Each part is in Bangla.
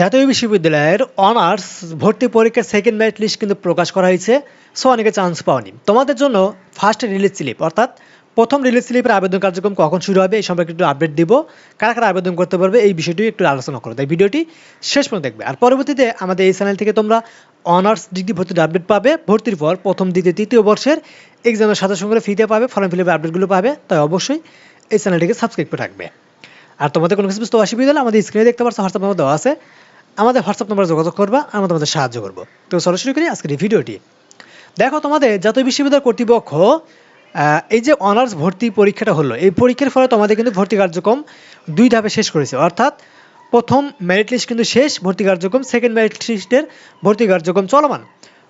জাতীয় বিশ্ববিদ্যালয়ের অনার্স ভর্তি পরীক্ষার সেকেন্ড মেরিট লিস্ট কিন্তু প্রকাশ করা হয়েছে সো অনেকে চান্স পাওনি। তোমাদের জন্য ফার্স্ট রিলিজ স্লিপ অর্থাৎ প্রথম রিলিজ স্লিপের আবেদন কার্যক্রম কখন শুরু হবে, এই সম্পর্কে একটু আপডেট দিব। কারা কারা আবেদন করতে পারবে, এই বিষয়টি একটু আলোচনা করো। তাই ভিডিওটি শেষ পর্যন্ত দেখবে। আর পরবর্তীতে আমাদের এই চ্যানেল থেকে তোমরা অনার্স ডিগ্রি ভর্তির আপডেট পাবে। ভর্তির পর প্রথম, দ্বিতীয়, তৃতীয় বর্ষের এক্সামের সাথে সঙ্গে ফ্রিতে পাবে ফর্ম ফিল আপডেটগুলো পাবে, তাই অবশ্যই এই চ্যানেলটিকে সাবস্ক্রাইব করে রাখবে। আর তোমাদের কোনো কিছু বুঝতে অসুবিধা হলে আমাদের স্ক্রিনে দেখতে পাচ্ছ হোয়াটসঅ্যাপ নাম্বার দেওয়া আছে। আমাদের হোয়াটসঅ্যাপ নাম্বারে যোগাযোগ করবা, আমরা তোমাদের সাহায্য করব। তো সরাসরি করি আজকের এই ভিডিওটি। দেখো তোমাদের, জাতীয় বিশ্ববিদ্যালয় কর্তৃপক্ষ এই যে অনার্স ভর্তি পরীক্ষাটা হলো, এই পরীক্ষার ফলে তোমাদের কিন্তু ভর্তি কার্যক্রম দুই ধাপে শেষ করেছে। অর্থাৎ প্রথম মেরিট লিস্ট কিন্তু শেষ, ভর্তি কার্যক্রম সেকেন্ড মেরিট লিস্টের ভর্তি কার্যক্রম চলমান।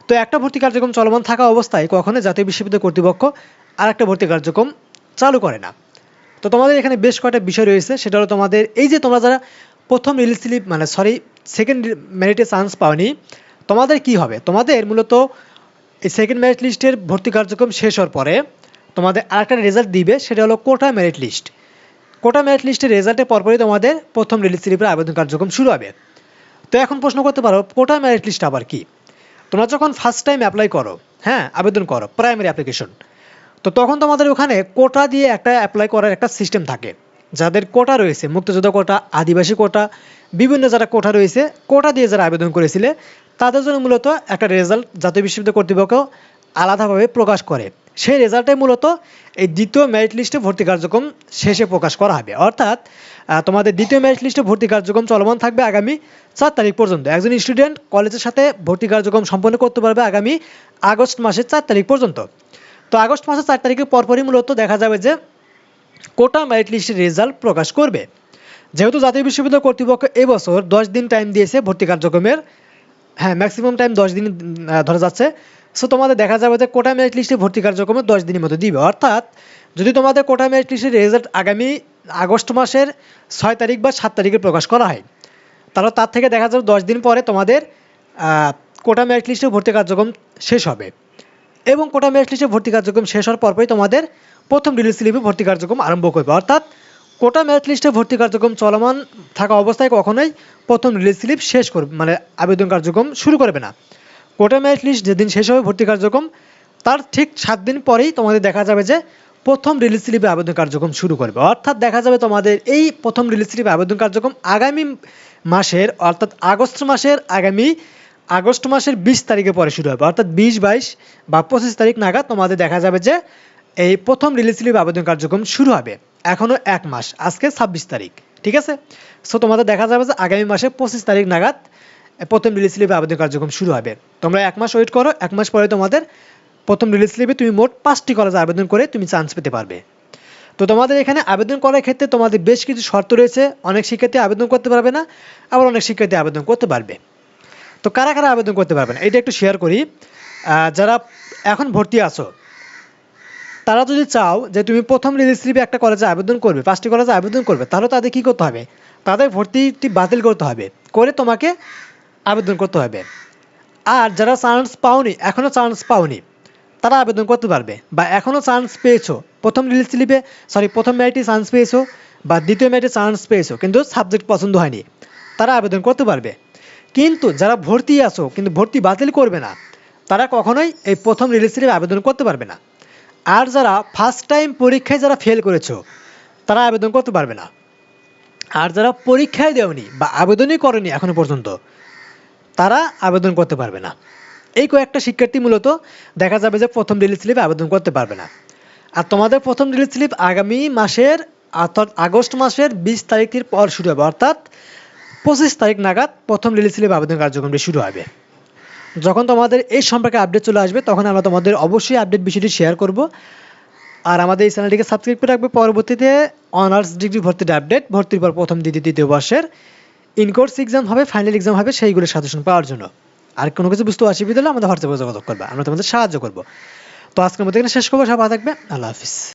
তো একটা ভর্তি কার্যক্রম চলমান থাকা অবস্থায় কখনো জাতীয় বিশ্ববিদ্যালয় কর্তৃপক্ষ আর একটা ভর্তি কার্যক্রম চালু করে না। তো তোমাদের এখানে বেশ কয়েকটা বিষয় রয়েছে, সেটা হলো তোমাদের, এই যে তোমরা যারা প্রথম রিলিজ স্লিপ মানে সরি সেকেন্ড মেরিটে চান্স পাওনি। তোমাদের কি হবে? তোমাদের মূলত এই সেকেন্ড মেরিট লিস্টের ভর্তি কার্যক্রম শেষ হওয়ার পরে তোমাদের আরেকটা রেজাল্ট দিবে, সেটা হলো quota merit list quota merit লিস্টের রেজাল্টের পরপরই তোমাদের প্রথম রিলিজ স্লিপের আবেদন কার্যক্রম শুরু হবে। তো এখন প্রশ্ন করতে পারো কোটা মেরিট লিস্ট আবার কি? তোমরা যখন ফার্স্ট টাইম অ্যাপ্লাই করো হ্যাঁ আবেদন করো প্রাইমারি অ্যাপ্লিকেশন তো তখন তোমাদের ওখানে কোটা দিয়ে একটা অ্যাপ্লাই করার একটা সিস্টেম থাকে। যাদের কোটা রয়েছে, মুক্তিযোদ্ধা কোটা, আদিবাসী কোটা, বিভিন্ন যারা কোটা রয়েছে কোটা দিয়ে যারা আবেদন করেছিলে, তাদের জন্য মূলত একটা রেজাল্ট জাতীয় বিশ্ববিদ্যালয় কর্তৃপক্ষ আলাদাভাবে প্রকাশ করে। সেই রেজাল্টে মূলত এই দ্বিতীয় মেরিট লিস্টে ভর্তি কার্যক্রম শেষে প্রকাশ করা হবে। অর্থাৎ তোমাদের দ্বিতীয় মেরিট লিস্টে ভর্তি কার্যক্রম চলমান থাকবে আগামী চার তারিখ পর্যন্ত। একজন স্টুডেন্ট কলেজের সাথে ভর্তি কার্যক্রম সম্পন্ন করতে পারবে আগামী আগস্ট মাসের চার তারিখ পর্যন্ত। তো আগস্ট মাসের চার তারিখের পরপরই মূলত দেখা যাবে যে কোটা মেরিট লিস্টের রেজাল্ট প্রকাশ করবে। যেহেতু জাতীয় বিশ্ববিদ্যালয় কর্তৃপক্ষ এবছর দশ দিন টাইম দিয়েছে ভর্তি কার্যক্রমের হ্যাঁ ম্যাক্সিমাম টাইম দশ দিন ধরা যাচ্ছে। সো তোমাদের দেখা যাবে যে কোটা মেরিট লিস্টে ভর্তি কার্যক্রমে দশ দিনের মতো দিবে। অর্থাৎ, যদি তোমাদের কোটা মেরিট লিস্টের রেজাল্ট আগামী আগস্ট মাসের ছয় তারিখ বা সাত তারিখে প্রকাশ করা হয়, তাহলে তার থেকে দেখা যাবে দশ দিন পরে তোমাদের কোটা মেরিট লিস্টে ভর্তি কার্যক্রম শেষ হবে। এবং কোটা মেরিট লিস্টে ভর্তি কার্যক্রম শেষ হওয়ার পরপরই তোমাদের প্রথম রিলিজ স্লিপে ভর্তি কার্যক্রম আরম্ভ করবে। অর্থাৎ কোটা মেরিট লিস্টে ভর্তি কার্যক্রম চলমান থাকা অবস্থায় কখনোই প্রথম রিলিজ স্লিপ শেষ করবে মানে আবেদন কার্যক্রম শুরু করবে না। কোটা মেরিট লিস্ট যেদিন শেষ হবে ভর্তি কার্যক্রম, তার ঠিক সাত দিন পরেই তোমাদের দেখা যাবে যে প্রথম রিলিজ স্লিপে আবেদন কার্যক্রম শুরু করবে। অর্থাৎ দেখা যাবে তোমাদের এই প্রথম রিলিজ স্লিপে আবেদন কার্যক্রম আগামী মাসের, অর্থাৎ আগস্ট মাসের আগামী আগস্ট মাসের বিশ তারিখে পরে শুরু হবে। অর্থাৎ বিশ, বাইশ বা পঁচিশ তারিখ নাগাদ তোমাদের দেখা যাবে যে এই প্রথম রিলিজ স্লিপ আবেদন কার্যক্রম শুরু হবে এখনও এক মাস, আজকে ছাব্বিশ তারিখ, ঠিক আছে? সো তোমাদের দেখা যাবে যে আগামী মাসে পঁচিশ তারিখ নাগাদ প্রথম রিলিজ স্লিপে আবেদন কার্যক্রম শুরু হবে। তোমরা এক মাস ওয়েট করো, এক মাস পরে তোমাদের প্রথম রিলিজ স্লিপে তুমি মোট পাঁচটি কলেজে আবেদন করে তুমি চান্স পেতে পারবে। তো তোমাদের এখানে আবেদন করার ক্ষেত্রে তোমাদের বেশ কিছু শর্ত রয়েছে, অনেক শিক্ষার্থী আবেদন করতে পারবে না, আবার অনেক শিক্ষার্থী আবেদন করতে পারবে। তো কারা কারা আবেদন করতে পারবে না? এটা একটু শেয়ার করি। যারা এখন ভর্তি আছো তারা যদি চাও যে তুমি প্রথম রিলিজ স্লিপে একটা কলেজে আবেদন করবে পাঁচটি কলেজে আবেদন করবে, তাহলে তাদের কী করতে হবে? তাদের ভর্তিটি বাতিল করতে হবে, করে তোমাকে আবেদন করতে হবে। আর যারা চান্স পাওনি এখনও চান্স পাওনি, তারা আবেদন করতে পারবে বা এখনও চান্স পেয়েছ, প্রথম রিলিজ স্লিপে সরি প্রথম মেরিটে চান্স পেয়েছ বা দ্বিতীয় মেরিটে চান্স পেয়েছ, কিন্তু সাবজেক্ট পছন্দ হয়নি, তারা আবেদন করতে পারবে। কিন্তু যারা ভর্তি আছো, কিন্তু ভর্তি বাতিল করবে না, তারা কখনোই এই প্রথম রিলিজ স্লিপে আবেদন করতে পারবে না। আর যারা ফার্স্ট টাইম পরীক্ষায় যারা ফেল করেছ, তারা আবেদন করতে পারবে না। আর যারা পরীক্ষায় দেওনি বা আবেদনই করেনি এখনও পর্যন্ত, তারা আবেদন করতে পারবে না। এই কয়েকটা শিক্ষার্থী মূলত দেখা যাবে যে প্রথম রিলিজ স্লিপে আবেদন করতে পারবে না। আর তোমাদের প্রথম রিলিজ স্লিপ আগামী মাসের অর্থাৎ আগস্ট মাসের বিশ তারিখের পর শুরু হবে, অর্থাৎ পঁচিশ তারিখ নাগাদ প্রথম রিলিজ স্লিপ আবেদন কার্যক্রমটি শুরু হবে। যখন তোমাদের এই সম্পর্কে আপডেট চলে আসবে, তখন আমরা তোমাদের অবশ্যই আপডেট বিষয়টি শেয়ার করব। আর আমাদের এই চ্যানেলটিকে সাবস্ক্রাইব করে রাখবে। পরবর্তীতে অনার্স ডিগ্রি ভর্তির আপডেট ভর্তির পর প্রথম, দ্বিতীয়, তৃতীয় বর্ষের ইনকোর্স এক্সাম হবে ফাইনাল এক্সাম হবে সেইগুলোর সাজেশন পাওয়ার জন্য। আর কোনো কিছু বুঝতে অসুবিধা হলে আমাদের হোয়াটসঅ্যাপে যোগাযোগ করবে, আমরা তোমাদের সাহায্য করব। তো আজকের মতো এখানে শেষ করব, সবাই থাকবে আল্লাহ হাফিজ।